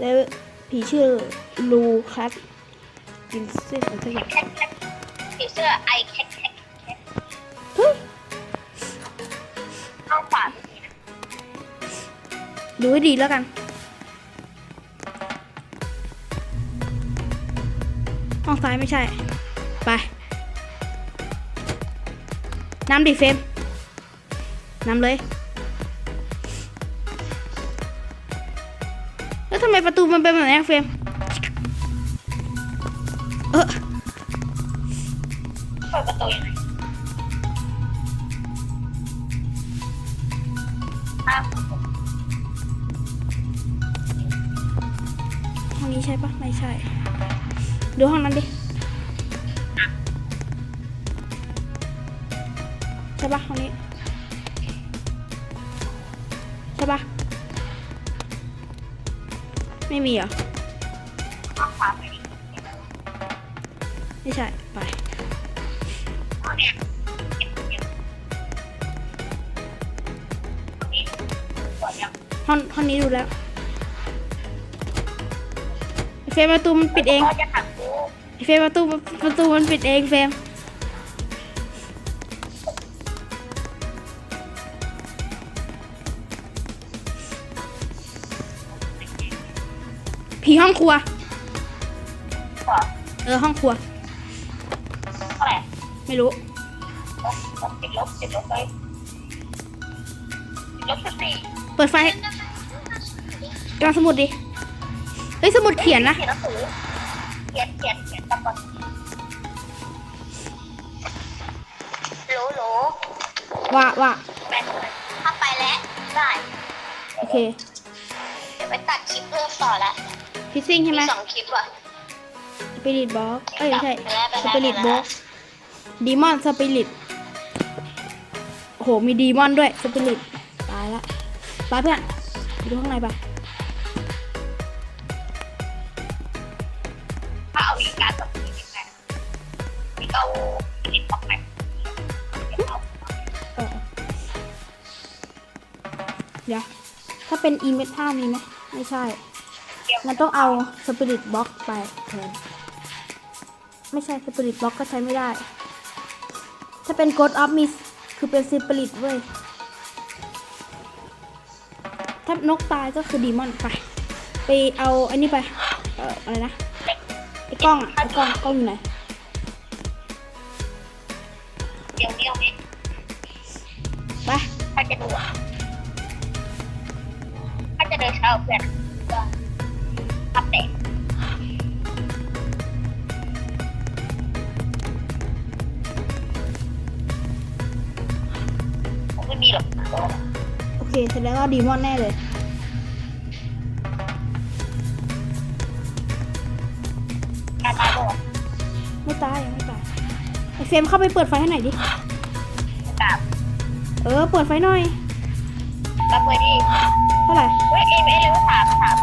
แล้วผีชื่อลูคัสกินเสื้อของสักอย่างแคทแคทผีเสื้อไอแคทแคทแคทเฮ้ยห้องขวาไม่มีนะดูให้ดีแล้วกันห้องซ้ายไม่ใช่ ไปนำดิเฟรมนำเลย ทำไมประตูมันเป็นแบบนี้เฟรมเออเปิดประตูยังไงห้องนี้ใช่ปะไม่ใช่ ดูห้องนั้นดิ ใช่ปะห้องนี้ ไม่มีเหรอ ไม่ใช่ ไป ห้องเนี้ยเก็บเก็บห้องนี้ดูแล้ว เฟรมประตูมันปิดเอง เฟรมประตูประตูมันปิดเองเฟรม ผีห้องครัวก่อนเออห้องครัว เท่าไหร่ไม่รู้ ลบลบติดลบติดลบเลยติดลบสิบสี่เปิดไฟกำลังสมุดดิ เฮ้ยสมุดเขียนนะ เขียนหนังสือเขียนเขียนเขียนตำบลโหลโหลว่าว่าแบนถ้าไปแล้วได้ โอเค เดี๋ยวไปตัดคลิปเพิ่มต่อละ พิซซิ่งใช่ไหมมีสองคลิปว่ะสปิริตบ็อกเอ้ยไม่ใช่ไปแล้วไปสแล้วปิริตไปบ็แล้อวกดีมอนสปิริตโอ้โหมีดีมอนด้วยสปิริตตายละไปเพื่อนไปดูข้างในไปถ้าเอาอีกการแบบนี้ยังไงนี่ก็เอาคลิปออกไปเดี๋ยวเอาเออเดี๋ยวถ้าเป็นอีเมท่ามีไหมไม่ใช่เดี๋ยว มันต้องเอาสปิริตบ็อกไปแทนไม่ใช่สปิริตบ็อกก็ใช้ไม่ได้ ถ้าเป็นโกดออฟมิสคือเป็นสปิริตเว้ย ถ้านกตายก็คือดีมอนไป ไปเอาอันนี้ไป เอ่ออะไรนะ ไอ้กล้องอะไอ้กล้องกล้องอยู่ไหน โอเคเสร็จแล้วก็ดีมอนแน่เลยการตายบอกไม่ตายยังไม่ตายไอ้เฟรมเข้าไปเปิดไฟให้หน่อยดิกราบเออ เปิดไฟหน่อยรับมือดีเท่าไหร่เฮ้ยเอ็มเอเลเวลสามสาม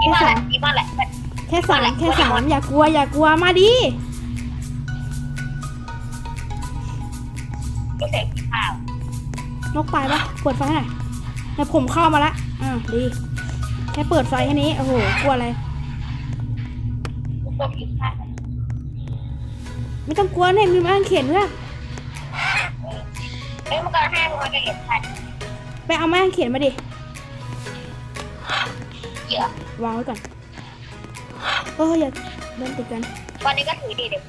อีมอนแหละอีมอนแหละแค่สามอะไรแค่สามวันนี้อย่ากลัวอย่ากลัวมาดิ กตายปะเปิดไฟให้หน่อยแต่ผมเข้ามาละอ่าดี แค่เปิดไฟแค่นี้ โอ้โห กลัวอะไรทุกคนกินข้าวไม่ต้องกลัวเนี่ยมีไม้กางเขนเพื่อนเอ้ยมันก็ให้มันก็เห็นชัดไปเอาไม้กางเขนมาดิเยอะวางไว้ก่อนเอออย่าเดินติดกันวันนี้ก็ถือดีเดี๋ยว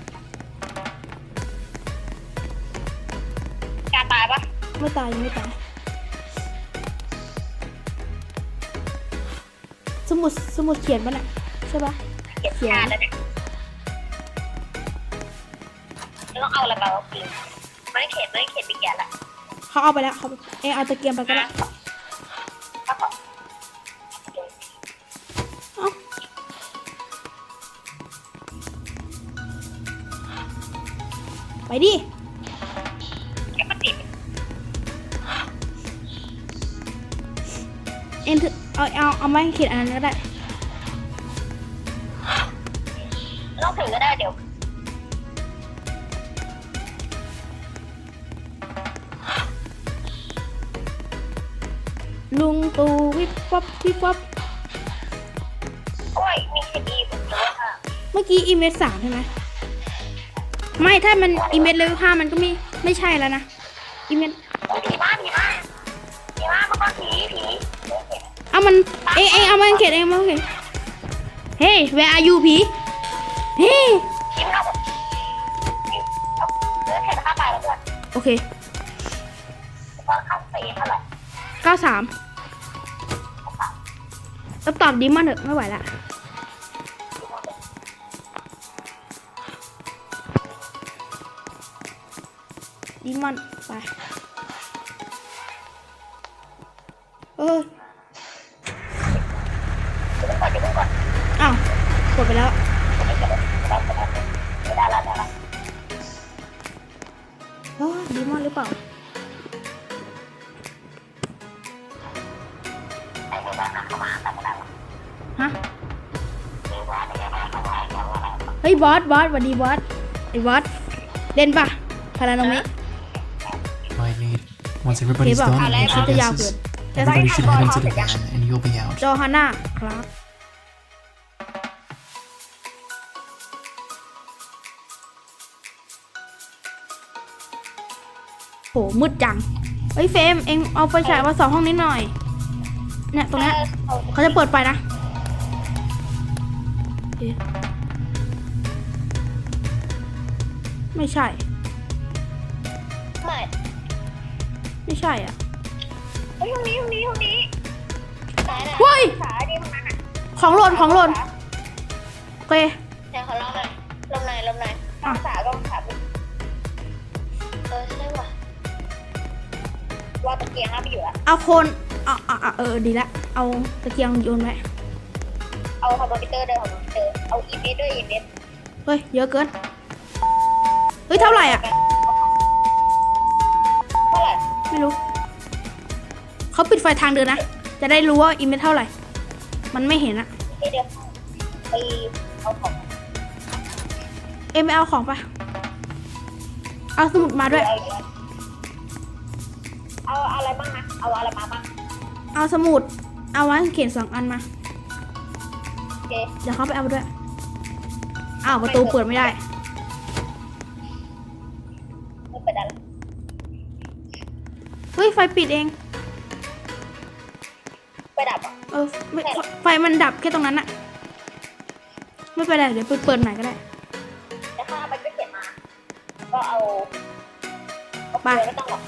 ไม่ตายยังไม่ตายสมุดสมุดเขียนปะเนี่ยใช่ปะเก็บชาแล้วเนี่ยแล้วต้องเอาอะไรไปวะปืนไม่เข็นไม่เข็นไปแก่ละเขาเอาไปแล้วเขาเองเอาตะเกียงไปก็ได้ถ้าขอเอ้าไปดิ ไม้ขีดอันนั้นก็ได้ไม่ต้องถือก็ได้เดี๋ยวลุงตู่วิบวับวิบวับโอ้ยมีคดีผมเยอะค่ะเมื่อกี้อีเมจสามใช่ไหมไม่ถ้ามันอีเมจเลเวลห้ามันก็ไม่ไม่ใช่แล้วนะอีเมจ เอามันเองเองเอามันเขียนเองเอามันเขียนเฮ้ where are you ผีเฮ้ยโอเคเก้าสามต้องตอบดีมันเถอะไม่ไหวละดีมันไปเออ เดี๋ยวก่อนเดี๋ยวก่อน อ้าวกดไปแล้วไม่ได้ไม่ได้แล้วได้แล้วโอ้ดีมากหรือเปล่าไอ้เรื่องนั้นเข้ามาแต่ไม่ได้ฮะเรื่องว่าเนี่ยมาเข้ามาแล้วอะไรเฮ้ยบอสบอสสวัสดีบอสไอ้บอสเล่นปะพาราโนมิ Might need. Once everybody's Give up. done and I'll makes your let you guesses, good. everybody Just- should head into the van and you'll be out. จอฮาน่าครับ โหมืดจังเฮ้ยเฟรมเองเอาไฟฉายมาส่องห้องนี้หน่อย เนี่ยตรงเนี้ยเขาจะเปิดไฟนะโอเคไม่ใช่ไม่ไม่ใช่อะเฮ้ยตรงนี้ตรงนี้ตรงนี้ไหนน่ะเฮ้ยขาดิมันน่ะของหล่นของหล่นโอเคเดี๋ยวขอลองหน่อยลมหน่อยลมหน่อยอะขาลมข ว่าตะเกียงเอาไปอยู่ละเอาโคนเอาเอาเอาเออดีละ เอาตะเกียงโยนไว้เอาคอมพิวเตอร์เดินคอมพิวเตอร์เอาอีเมลด้วยอีเมลเฮ้ยเยอะเกินเฮ้ยเท่าไหร่อะเท่าไหร่ไม่รู้เขาปิดไฟทางเดินนะจะได้รู้ว่าอิมเมจเท่าไหร่ มันไม่เห็นอะอีเมลไปเอาของเอ็มไปเอาของปะเอาสมุดมาด้วยเอาอีกเอาอะไรบ้างนะเอาอะไรมาบ้างเอาสมุด เอาไว้เขียนสองอันมา โอเคเดี๋ยวเขาไปเอาด้วย อ้าวประตูเปิดไม่ได้ ไม่เป็นไรเฮ้ยไฟปิดเอง ไปดับอะเออไม่ไฟไฟมันดับแค่ตรงนั้นอะไม่เป็นไรเดี๋ยวเปิดเปิดใหม่ก็ได้แต่ถ้ามันไม่เขียนมา ก็เอาเอาไป ไม่ต้องหรอก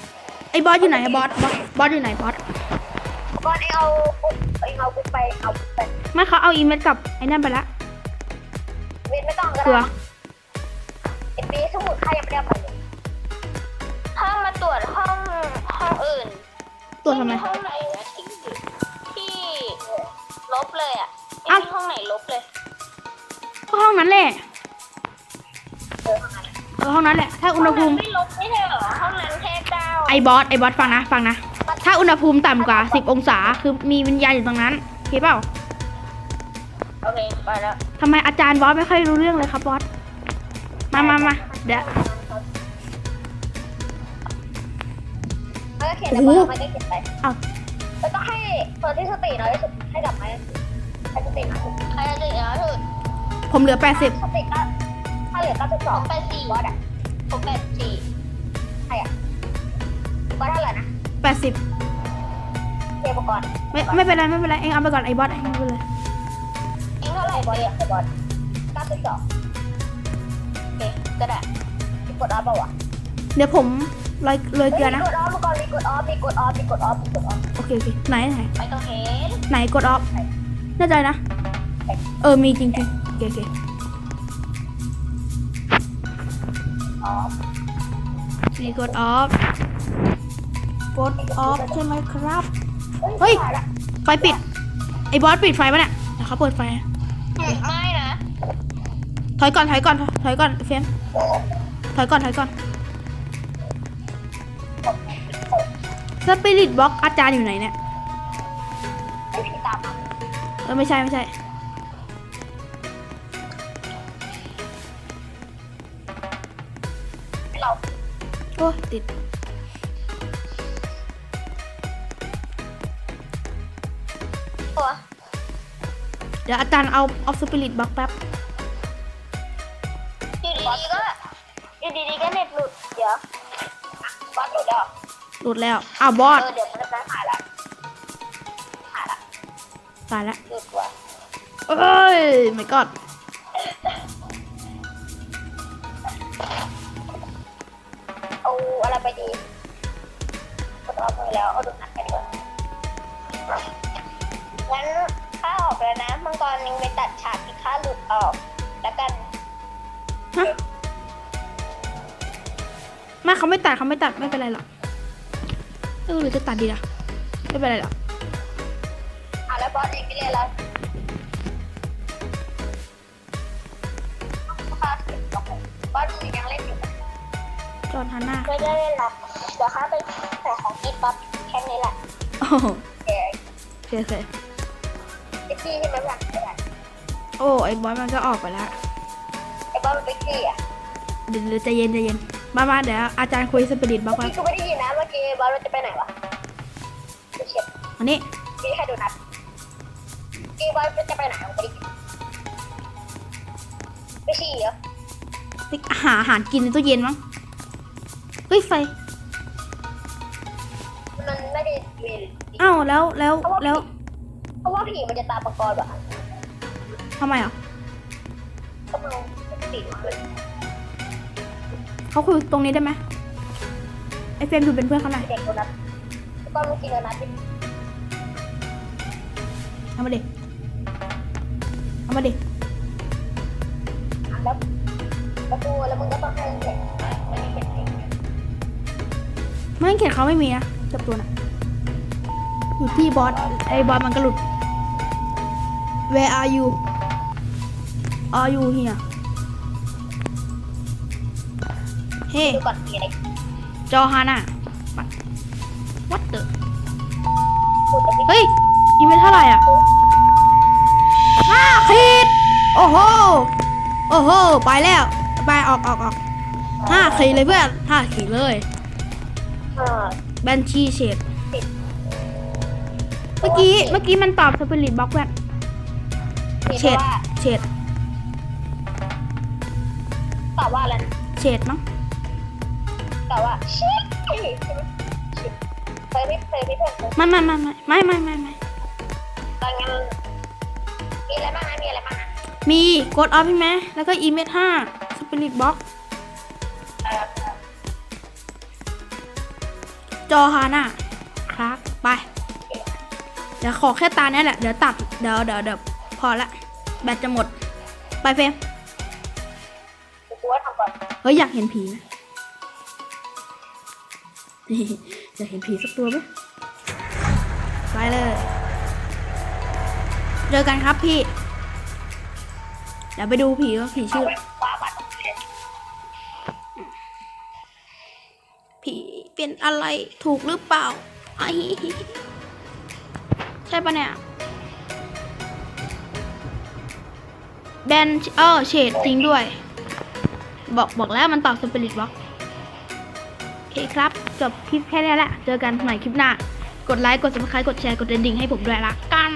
ไอ้บอสอยู่ไหนอะบอสบอสบอสอยู่ไหนบอสก่อนไอเอาปุ๊บไอเอาปุ๊บไปเอาปุ๊บไปไม่เขาเอาอีเมจกับไอ้นั่นไปละเวนไม่ต้องก็เผื่อได้ไอปีสมุดใครยังไม่ได้เอาไปเลยถ้ามาตรวจห้องห้องอื่นตัวจทำไม ห้องไหนนะที่ที่ลบเลยอะอ้าว มีห้องไหนลบเลยก็ห้องนั้นแหละเออห้องนั้นแหละถ้าอุณหภูมิไม่ลบไม่ใช่เหรอห้องนั้นแค่ ไอบอสไอบอสฟังนะฟังนะ ถ้าอุณหภูมิต่ำกว่า 10 องศาคือมีวิญญาณอยู่ตรงนั้นโอเคเปล่าโอเคไปแล้วทำไมอาจารย์บอสไม่ค่อยรู้เรื่องเลยครับบอสมามามาเดี๋ยวโอ้วมัเอ้าแล้วก็ให้เปิดที่สติน้อยที่สุดให้กับไม้ให้สติน้อยที่สุดให้สติน้อยที่สุดผมเหลือแปดสติก็ถ้าเหลือ92 84วัดอะผมแปดสี่ ร่นะ80เทปกรณ์ไม่ไม่เป็นไรไม่เป็นไรเองเอาไปก่อนไอ้บอสเองเอาไปเลยเองเท่าไหร่บอลเนี่ยบอลเก้าสิบสองโอเคก็ได้มีกดออฟเปล่าวะเดี๋ยวผมโรยโรยเกลือนะมีกดออฟมาก่อนมีกดออฟมีกดออฟมีกดออฟมีกดออฟโอเคโอเคไหนไหนไม่ต้องเห็นไหนกดออฟแน่ใจนะ เออมีจริงๆโอเคโอเคออฟมีกดออฟ กดออฟใช่ไหมครับ เฮ้ยตาละไฟปิด ไอ้บอสปิดไฟปะเนี่ยเดี๋ยวเขาเปิดไฟนะไม่นะ ถอยก่อน ถอยก่อน ถอยก่อนเฟรมถอยก่อน ถอยก่อน สปิริตบ็อกอาจารย์อยู่ไหนเนี่ยไอผีตามมาเออไม่ใช่ไม่ใช่เราโอ้ติด ดี๋ยวดี๋ยวอาจารย์เอาเอาสปิริตบล็อกแป๊บ อยู่ดีๆก็อยู่ดีๆก็เน็ตหลุด เดี๋ยวบอสหลุดเหรอหลุดแล้ว อ้าวบอเอสอเดี๋ยวมันจะหายละหายละตายแล้วหลุดว่ะเอ้ยไม่กอดเอาอะไรไปดีก็ต้องเอาไปแล้วเอาดูหนักไปดีกว่างั้นข้าออก แล้วนะมังกรยังไปตัดฉากที่ข้าหลุดออก แล้วกันฮะไม่เขาไม่ตัดเขาไม่ตัดไม่เป็นไรหรอกเออหรือจะตัดดีล่ะไม่เป็นไรหรอกอะแล้วบอสเองไม่เรียนแล้วข้าเสียบล็อกบอสยังเล่นอยู่จอห์นฮันน่าไม่ได้เล่นละเดี๋ยวข้าไปใส่ของกินปั๊บแค่นี้แหละโอ้โหเดี๋ยวโอเคโอเค ไอ้พี่ใช่ไหมหลังไอ้หลังโอ้ไอ้บอสมันก็ออกไปแล้วไอ้บอสมันไปขี้อะเดี๋ยวเดี๋ยวใจเย็นใจเย็นมามาเดี๋ยวอาจารย์คุยสปิริตบล็อกเมื่อแป๊บกี้กูไม่ได้ยินนะเมื่อกี้บอสมันจะไปไหนวะไม่เช็ดอันนี้พี่ให้ดูนัดพี่บอสมันจะไปไหนผมไม่ได้ยินไม่ขี้เหรอไปหาอาหารกินในตู้เย็นมั้งเฮ้ยไฟมันไม่ได้มีอ้าวแล้วแล้วแล้ว เพราะว่าผีมันจะตามมังกรแบบทำไมอะก็มันติดมันเขาคุยตรงนี้ได้ไหมไอเฟรมดูเป็นเพื่อนเขาหน่อยเด็กคนนั้นก็เมื่อกี้โดนัทที่เอามาเด็กเอามาเด็กอ่านแล้วประตูแล้วมึงก็ต้องให้เด็กมันมีเป็นเด็กไม่เขียนเขาไม่มีนะจับตัวน่ะอยู่ที่บอสไอบอสมันก็หลุด Where are you Are you here เฮ้ดูก่อนมีอะไรจอฮาน่ะปัด What the พูดแต่ไม่เฮ้ยอีเมลเท่าไหร่อะห้าขีดโอ้โห โอ้โห ไปแล้ว ไปออกออกออกห้าขีดเลยเพื่อนห้าขีดเลย เออแบนชีเฉดเมื่อกี้ เมื่อกี้มันตอบสปิริตบล็อกเพื่อนมี เฉแต่ดว่าเฉดตอบว่าอะไรนะเฉดมั้งตอบว่าชิคเคยไม่เคยไม่เพื่อนเลยไม่ไม่ไม่ไม่ไม่ไม่ไม่ตอนงั้นมีอะไรบ้างนะมีอะไรบ้างนะมีกดออฟใช่ไหมแล้วก็อีเมลห้าสปิริตบล็อกเออจอฮาน่าคลักไป เดี๋ยวขอแค่ตาเนี้ยแหละ เดี๋ยวตัด เดี๋ยวเดี๋ยวเดี๋ยวพอละ แบตจะหมด ไปเฟรมกูว่าทำก่อนเฮ้ยอยากเห็นผีนะอยากเห็นผีสักตัวไหมไปเลย เจอกันครับพี่ เดี๋ยวไปดูผีว่าผีชื่อว่าบัตรผีเป็นอะไรถูกหรือเปล่าไอ้ใช่ปะเนี่ย แบนเออเฉดจริงด้วย บอกบอกแล้วมันตอบสปิริตบล็อกโอเคครับ จบคลิปแค่นี้แหละ เจอกันใหม่คลิปหน้า กดไลค์ กดซับสไครต์กดแชร์ กดเดนดิ้งให้ผมด้วยละกัน